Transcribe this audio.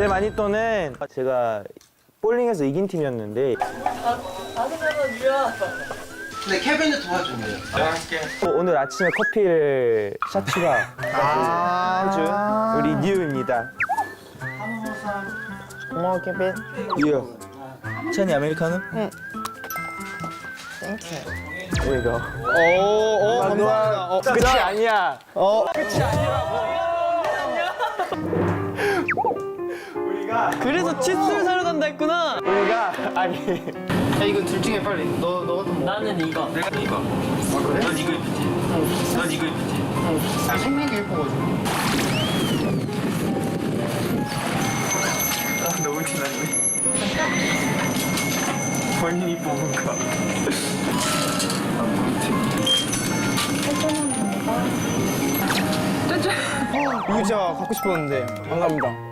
제 마니또는 제가 볼링에서 이긴 팀이었는데 근데 케빈이 도와준대요. 어, 오늘 아침에 커피를 샤츠가 아. 해준 우리 뉴입니다. 고마워 케빈. 뉴. 찬이 아메리카노? 응. 땡큐. Go. 오, 오, 감사합니다. 어, 끝이 아니 야. 어. 그래서 칫솔 사러 간다 했구나. 우리가 아니 야, 이거 둘 중에 빨리. 너, 너 같은 거. 나는 이거. 내가 이거. 넌 이거 입지. 넌 이거 입지. 아, 생긴 게 예뻐가지고. 너무 티났네. 본인이 뽑은 거. 이거 진짜 갖고 싶었는데. 감사합니다.